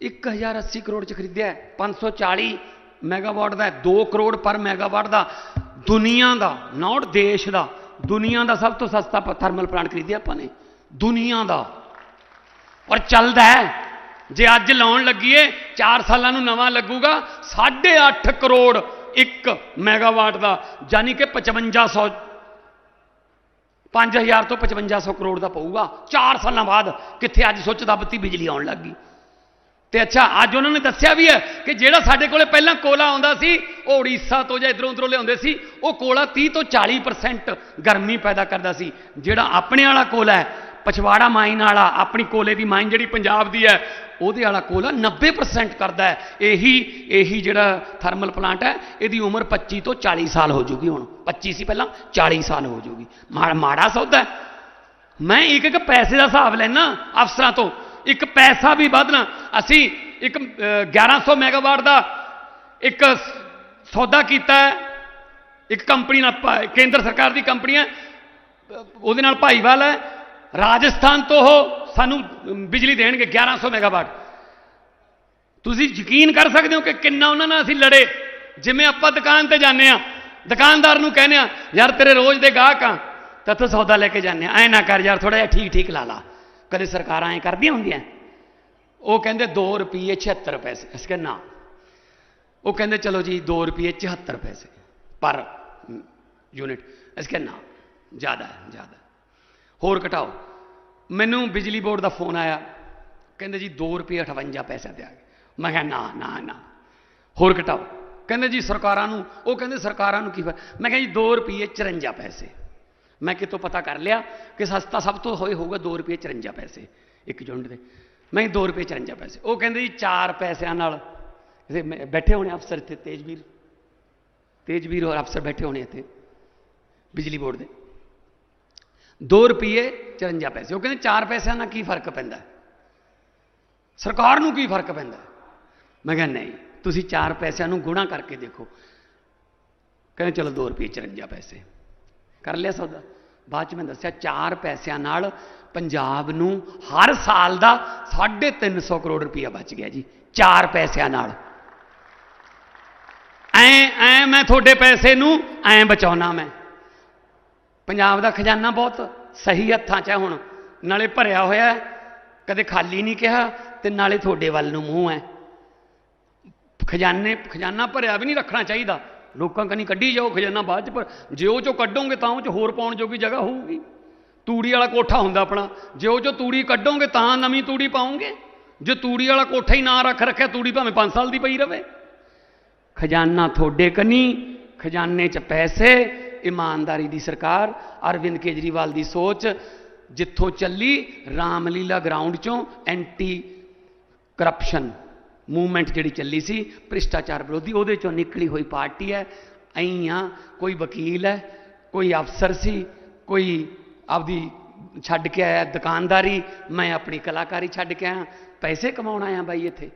1080 ਕਰੋੜ ਚ ਖਰੀਦਿਆ ਹੈ। 540 ਮੈਗਾਵਾਟ ਦਾ 2 ਕਰੋੜ ਪਰ ਮੈਗਾਵਾਟ ਦਾ, ਦੁਨੀਆ ਦਾ ਨਾਟ ਦੇਸ਼ ਦਾ, ਦੁਨੀਆ ਦਾ ਸਭ ਤੋਂ ਸਸਤਾ ਥਰਮਲ ਪਲਾਂਟ ਖਰੀਦਿਆ ਆਪਾਂ ਨੇ, ਦੁਨੀਆ ਦਾ ਔਰ ਚੱਲਦਾ ਹੈ, ਜੇ ਅੱਜ ਲਾਉਣ ਲੱਗੀਏ 4 ਸਾਲਾਂ ਨੂੰ ਨਵਾਂ ਲੱਗੂਗਾ 8.5 ਕਰੋੜ 1 ਮੈਗਾਵਾਟ ਦਾ, ਯਾਨੀ ਕਿ 5500 5000 ਤੋਂ 5500 ਕਰੋੜ ਦਾ ਪਊਗਾ 4 ਸਾਲਾਂ ਬਾਅਦ ਕਿੱਥੇ ਅੱਜ ਸੁੱਚ ਦੱਬਤੀ ਬਿਜਲੀ ਆਉਣ ਲੱਗੀ ਤੇ ਅੱਛਾ, ਅੱਜ ਉਹਨਾਂ ਨੇ ਦੱਸਿਆ ਵੀ ਹੈ ਕਿ ਜਿਹੜਾ ਸਾਡੇ ਕੋਲੇ ਪਹਿਲਾਂ ਕੋਲਾ ਆਉਂਦਾ ਸੀ, ਉਹ ਉੜੀਸਾ ਤੋਂ ਜਾਂ ਇਧਰੋਂ ਉਧਰੋਂ ਲਿਆਉਂਦੇ ਸੀ, ਉਹ ਕੋਲਾ 30 ਤੋਂ 40% ਗਰਮੀ ਪੈਦਾ ਕਰਦਾ ਸੀ। ਜਿਹੜਾ ਆਪਣੇ ਵਾਲਾ ਕੋਲਾ ਹੈ, ਪਛਵਾੜਾ ਮਾਈਨ ਵਾਲਾ, ਆਪਣੀ ਕੋਲੇ ਦੀ ਮਾਈਨ ਜਿਹੜੀ ਪੰਜਾਬ ਦੀ ਹੈ, ਉਹਦੇ ਵਾਲਾ ਕੋਲਾ 90% ਕਰਦਾ ਹੈ। ਇਹੀ ਇਹੀ ਜਿਹੜਾ ਥਰਮਲ ਪਲਾਂਟ ਹੈ, ਇਹਦੀ ਉਮਰ 25 ਤੋਂ 40 ਸਾਲ ਹੋ ਜੂਗੀ ਹੁਣ। 25 ਸੀ ਪਹਿਲਾਂ 40 ਸਾਲ ਹੋ ਜੂਗੀ। ਮਾ- ਮਾੜਾ ਸੌਦਾ ਮੈਂ ਇੱਕ ਇੱਕ ਪੈਸੇ ਦਾ ਹਿਸਾਬ ਲੈਣਾ ਅਫਸਰਾਂ ਤੋਂ। ਇੱਕ ਪੈਸਾ ਵੀ ਵਧਣਾ। ਅਸੀਂ ਇੱਕ ਅਹ, 1100 ਮੈਗਾਵਾਟ ਦਾ ਇੱਕ ਸੌਦਾ ਕੀਤਾ ਹੈ। ਇੱਕ ਕੰਪਨੀ ਨਾਲ ਕੇਂਦਰ ਸਰਕਾਰ ਦੀ ਕੰਪਨੀ ਹੈ। ਉਹਦੇ ਨਾਲ ਭਾਈਵਾਲ ਹੈ। ਰਾਜਸਥਾਨ ਤੋਂ ਉਹ ਸਾਨੂੰ ਬਿਜਲੀ ਦੇਣਗੇ 1100 ਮੈਗਾਵਾਟ। ਤੁਸੀਂ ਯਕੀਨ ਕਰ ਸਕਦੇ ਹੋ ਕਿ ਕਿੰਨਾ ਉਹਨਾਂ ਨਾਲ ਅਸੀਂ ਲੜੇ? ਜਿਵੇਂ ਆਪਾਂ ਦੁਕਾਨ ਤੇ ਜਾਂਦੇ ਆ ਦੁਕਾਨਦਾਰ ਨੂੰ ਕਹਿੰਦੇ ਆ ਯਾਰ ਤੇਰੇ ਰੋਜ਼ ਦੇ ਗਾਹਕ ਆ ਤਾਂ ਤੂੰ ਸੌਦਾ ਲੈ ਕੇ ਜਾਂਦੇ ਆ। ਐ ਨਾ ਕਰ ਯਾਰ ਥੋੜਾ ਜਿਹਾ ਠੀਕ ਠੀਕ ਲਾ ਲਾ। ਕਦੇ ਸਰਕਾਰਾਂ ਐ ਕਰਦੀਆਂ ਹੁੰਦੀਆਂ? ਉਹ ਕਹਿੰਦੇ 2 ਰੁਪਏ 76 ਪੈਸੇ, ਅਸੀਂ ਕਹਿੰਦੇ ਨਾ। ਉਹ ਕਹਿੰਦੇ ਚਲੋ ਜੀ 2 ਰੁਪਏ 74 ਪੈਸੇ ਪਰ ਯੂਨਿਟ। ਅਸੀਂ ਕਹਿੰਦੇ ਨਾ, ਜ਼ਿਆਦਾ ਹੈ, ਜ਼ਿਆਦਾ ਹੋਰ ਘਟਾਓ। ਮੈਨੂੰ ਬਿਜਲੀ ਬੋਰਡ ਦਾ ਫੋਨ ਆਇਆ। ਕਹਿੰਦੇ ਜੀ 2 ਰੁਪਏ 58 ਪੈਸੇ ਦਿਆਂਗੇ ਮੈਂ ਕਿਹਾ ਨਾ ਨਾ ਨਾ। ਹੋਰ ਘਟਾਓ। ਕਹਿੰਦੇ ਜੀ, ਸਰਕਾਰਾਂ ਨੂੰ, ਉਹ ਕਹਿੰਦੇ ਸਰਕਾਰਾਂ ਨੂੰ ਕੀ ਫ਼ਰਕ? ਮੈਂ ਕਿਹਾ ਜੀ 2 ਰੁਪਏ 54 ਪੈਸੇ। ਮੈਂ ਕਿਤੋਂ ਪਤਾ ਕਰ ਲਿਆ ਕਿ ਸਸਤਾ ਸਭ ਤੋਂ ਹੋਏ ਹੋਊਗਾ 2 ਰੁਪਏ 54 ਪੈਸੇ। ਇੱਕ ਯੂਨਿਟ ਦੇ। ਮੈਂ 2 ਰੁਪਏ 54 ਪੈਸੇ। ਉਹ ਕਹਿੰਦੇ ਜੀ 4 ਪੈਸਿਆਂ ਨਾਲ। ਇਹਦੇ ਮੈਂ- ਬੈਠੇ ਹੋਣੇ ਅਫਸਰ ਇੱਥੇ, ਤੇਜਵੀਰ। ਤੇਜਵੀਰ ਔਰ ਅਫਸਰ ਬੈਠੇ ਹੋਣੇ ਇੱਥੇ, ਬਿਜਲੀ ਬੋਰਡ ਦੇ। 2 ਰੁਪਏ 54 ਪੈਸੇ। ਉਹ ਕਹਿੰਦੇ 4 ਪੈਸਿਆਂ ਨਾਲ ਕੀ ਫ਼ਰਕ ਪੈਂਦਾ? ਸਰਕਾਰ ਨੂੰ ਕੀ ਫ਼ਰਕ ਪੈਂਦਾ? ਮੈਂ ਕਿਹਾ ਨਹੀਂ, ਤੁਸੀਂ 4 ਪੈਸਿਆਂ ਨੂੰ ਗੁਣਾ ਕਰਕੇ ਦੇਖੋ। ਕਹਿੰਦੇ ਚਲੋ 2 ਰੁਪਏ 54 ਪੈਸੇ। ਕਰ ਲਿਆ ਸੌਦਾ। ਬਾਅਦ ਚ ਮੈਂ ਦੱਸਿਆ 4 ਪੈਸਿਆਂ ਨਾਲ ਪੰਜਾਬ ਨੂੰ ਹਰ ਸਾਲ ਦਾ 350 ਕਰੋੜ ਰੁਪਇਆ ਬਚ ਗਿਆ ਜੀ 4 ਪੈਸਿਆਂ ਨਾਲ। ਐ ਐ ਮੈਂ ਤੁਹਾਡੇ ਪੈਸੇ ਨੂੰ ਐ ਬਚਾਉਣਾ ਮੈਂ। ਪੰਜਾਬ ਦਾ ਖਜ਼ਾਨਾ ਬਹੁਤ ਸਹੀ ਹੱਥਾਂ 'ਚ ਹੈ ਹੁਣ, ਨਾਲੇ ਭਰਿਆ ਹੋਇਆ ਕਦੇ ਖਾਲੀ ਨਹੀਂ ਕਿਹਾ ਤੇ ਨਾਲੇ ਤੁਹਾਡੇ ਵੱਲ ਨੂੰ ਮੂੰਹ ਹੈ। ਖਜ਼ਾਨੇ, ਖਜ਼ਾਨਾ ਭਰਿਆ ਵੀ ਨਹੀਂ ਰੱਖਣਾ ਚਾਹੀਦਾ। ਲੋਕਾਂ ਕਨੀ ਕੱਢੀ ਜਾਓ, ਖਜ਼ਾਨਾ ਬਾਅਦ ਚ ਪਰ ਜੇ ਉਹ ਚੋਂ ਕੱਢੋਗੇ ਤਾਂ ਉਹ ਚ ਹੋਰ ਪਾਉਣ ਜੋਗੀ ਜਗ੍ਹਾ ਹੋਊਗੀ। ਤੂੜੀ ਵਾਲਾ ਕੋਠਾ ਹੁੰਦਾ ਆਪਣਾ। ਜੇ ਉਹ ਚੋਂ ਤੂੜੀ ਕੱਢੋਗੇ ਤਾਂ ਨਵੀਂ ਤੂੜੀ ਪਾਉਂਗੇ ਜੇ ਤੂੜੀ ਵਾਲਾ ਕੋਠਾ ਹੀ ਨਾ ਰੱਖ ਰੱਖਿਆ, ਤੂੜੀ ਭਾਵੇਂ 5 ਸਾਲ ਦੀ ਪਈ ਰਵੇ। ਖਜ਼ਾਨਾ ਤੁਹਾਡੇ ਕਨੀ, ਖਜ਼ਾਨੇ 'ਚ ਪੈਸੇ, ਇਮਾਨਦਾਰੀ ਦੀ ਸਰਕਾਰ, ਅਰਵਿੰਦ ਕੇਜਰੀਵਾਲ ਦੀ ਸੋਚ, ਜਿੱਥੋਂ ਚੱਲੀ ਰਾਮਲੀਲਾ ਗਰਾਊਂਡ 'ਚੋਂ ਐਂਟੀ ਕਰਪਸ਼ਨ ਮੂਵਮੈਂਟ ਜਿਹੜੀ ਚੱਲੀ ਸੀ, ਭ੍ਰਿਸ਼ਟਾਚਾਰ ਵਿਰੋਧੀ, ਉਹਦੇ 'ਚੋਂ ਨਿਕਲੀ ਹੋਈ ਪਾਰਟੀ ਹੈ। ਐਂ ਆ ਕੋਈ ਵਕੀਲ ਹੈ, ਕੋਈ ਅਫਸਰ ਸੀ, ਕੋਈ ਆਪਦੀ ਛੱਡ ਕੇ ਆਇਆ ਦੁਕਾਨਦਾਰੀ, ਮੈਂ ਆਪਣੀ ਕਲਾਕਾਰੀ ਛੱਡ ਕੇ ਆਇਆ, ਪੈਸੇ ਕਮਾਉਣ ਆਇਆ ਬਾਈ ਇੱਥੇ।